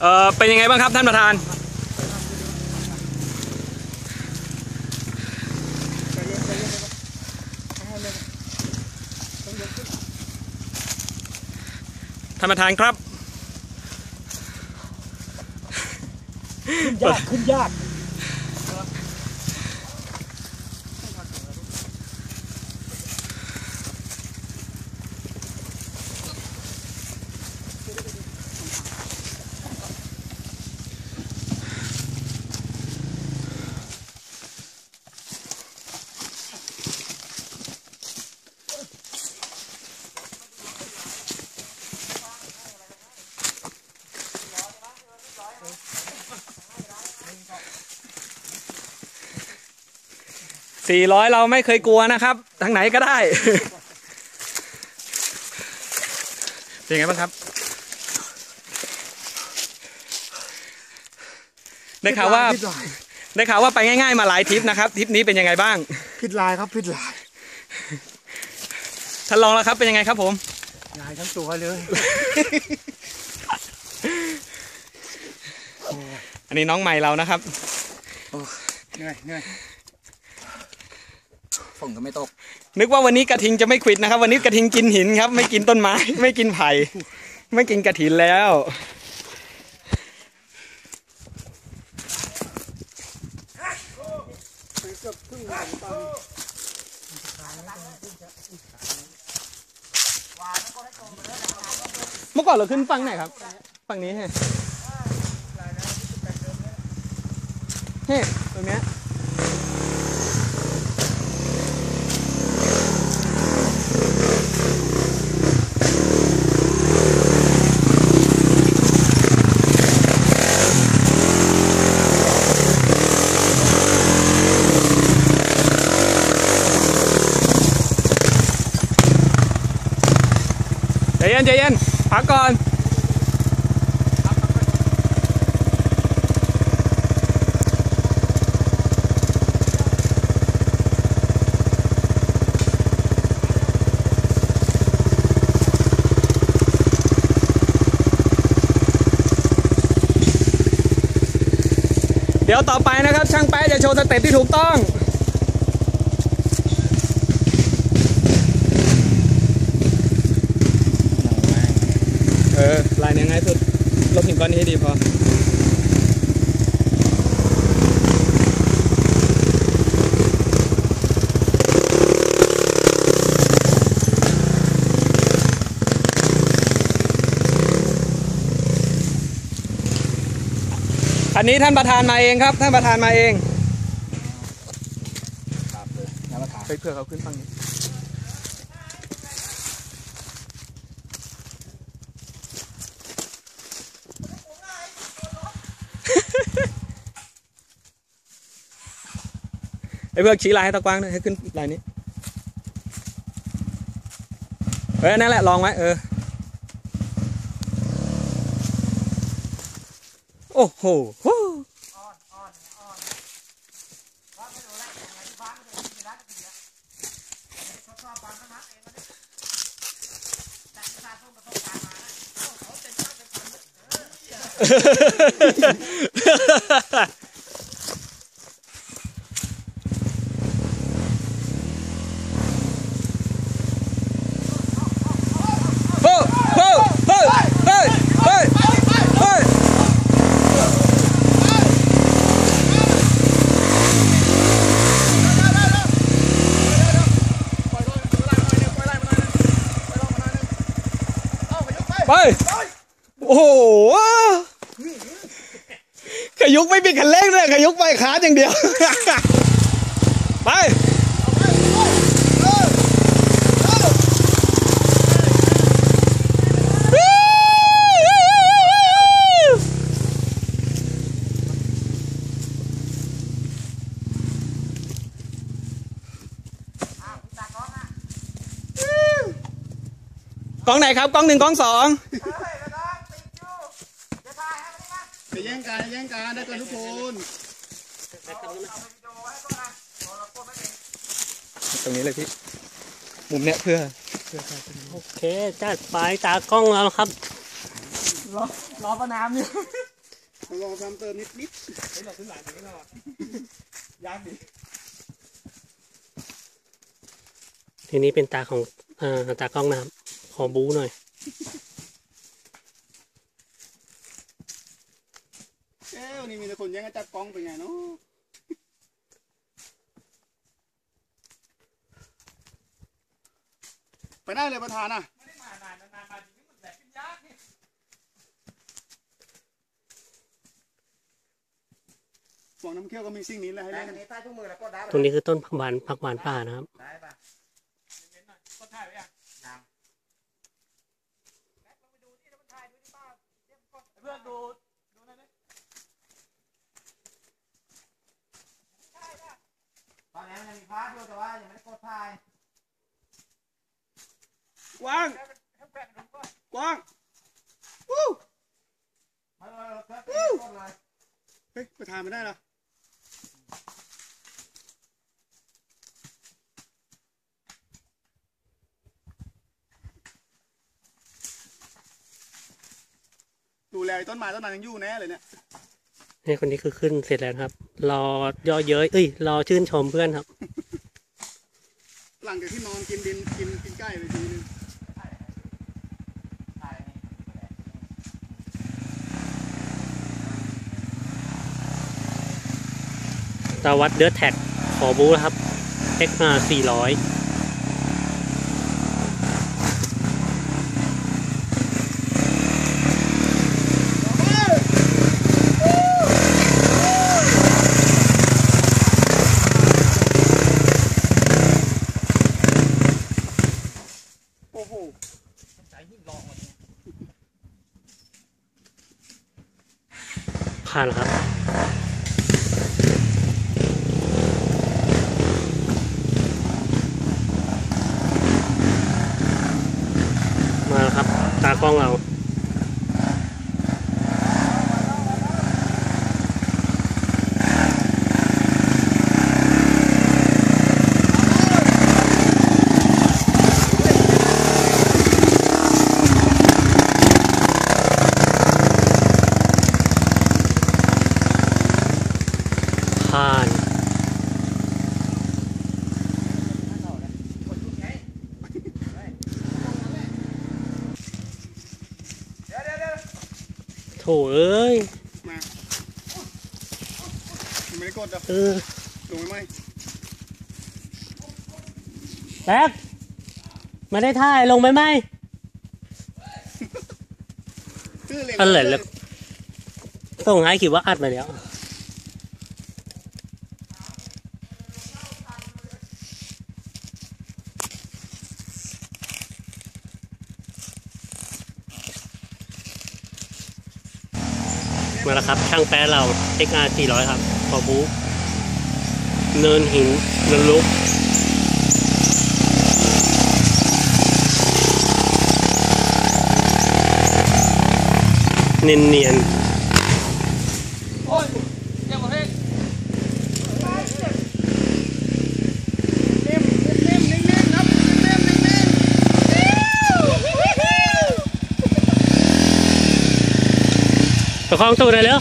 เออเป็นยังไงบ้างครับท่านประธานท่านประธานครับยากขึ้นยาก สี่ร้อยเราไม่เคยกลัวนะครับ ทางไหนก็ได้ เป็นไงบ้างครับ ได้ข่าวว่าพิษลายได้ข่าวว่าไปง่ายๆมาหลายทริปนะครับทริปนี้เป็นยังไงบ้างพิษลายครับพิษลายท่านลองแล้วครับเป็นยังไงครับผม ลายทั้งตัวเลยอันนี้น้องใหม่เรานะครับ เหนื่อยเหนื่อย ฝนก็ไม่ตก นึกว่าวันนี้กระทิงจะไม่ขวิดนะครับ วันนี้กระทิงกินหินครับ ไม่กินต้นไม้ ไม่กินไผ่ ไม่กินกระถินแล้ว เมื่อก่อนเราขึ้นฝั่งไหนครับ ฝั่งนี้ฮะเฮ้ตรงเนี้ย เย็นใจเย็นพักก่อนเดี๋ยวต่อไปนะครับ ช่างแป๊ะจะโชว์สเต็ปที่ถูกต้อง เออ ลายเนี้ยง่ายสุดลบหินก้อนนี้ให้ดีพออันนี้ท่านประธานมาเองครับ ท่านประธานมาเองครับเลยน้ำมะขามไปเพื่อเขาขึ้นฝั่งนี้ ไอ้เพื่อชี้ลายให้ตะกว้างน่อยให้ขึ้นลายนี้เออนั่นแหละลองไว้เออโอ้โหฮู้โฮ้โฮ้เฮ้ยเฮ้ยเฮ้ยเฮ้ย ไป โอ้โหขยุกไม่มีคันเร่งเลยขยุกไปขาอย่างเดียว ไป ก ล้องไหนครับกล้องหนึ่งกล้องสองจะแย่งกันจะแย่งกันได้กันทุกคนตรงนี้เลยพี่ มุมเนี้ยเพื่อโอเคจัดไปตากล้องแล้วครับรรอประนามอยู่ลองทำเติมนิดนิดเฮ้ยเราขึ้นหลายถึงแล้วอะยากดิทีนี้เป็นตาของอ่าตากล้องน้ำข อบู๊หน่อยเอ้วันนี้มีแต่คนแย่งกันจับกล้องเป็นไงเนาะไปได้เลยประธานอะไม่ได้มานานนานมาจริงๆมันแหลกขึ้นยากนี่ฟองน้ำเคี่ยวก็มีสิ่งนี้แหละให้เล่นกัน ตรงนี้คือต้นผักหวานผักหวานป่านะครับเน้นๆหน่อยก็ถ่ายไว้ยังยังแม็กลองไปดูนี่แล้วมันถ่ายดูที่ป้าเตรียมกล้องเพื่อนดูดูหนั่นดิ ตอนนี้มันยังมีพาร์ทอยู่แต่ว่ายังไม่ได้กดถ่ายกว้างให้แปะดูก่อนกว้างวู้ไม่ไม่ไม่ไม่ไม่กดเลยเฮ้ยประธานไม่ได้เหรอดูแลไอ้ต้นไม้ต้นนั้นยังอยู่แน่เลยเนี่ย นี่คนนี้คือขึ้นเสร็จแล้วนะครับ รอย่อเย้ยเอ้ย รอชื่นชมเพื่อนครับ หลังจากที่นอนกินดินกินกินไก่ไปทีนึงถ่ายนี่ตาวัดเดอร์แท็กขอบู๊นะครับ XR 400 ผ่านแล้วครับ มาแล้วครับ ตากล้องเรา เอ้ยมายังไม่ได้กดอะเออลงไหมแป๊กไม่ได้ถ่ายลงไหมไหมชื่อเล่นอันเหลนแล้วส่งให้คิดว่าอัดมาแล้ว มาแล้วครับ ช่างแป๊ะเรา XR 400 ครับขอบูเนินหินเนินลุกเนียนเนียน โอ้ยเจ้าประเภท นิ่มนิ่มนิ่มครับนิ่มนิ่มนิ่ม ประคองตูดหน่อยเร็ว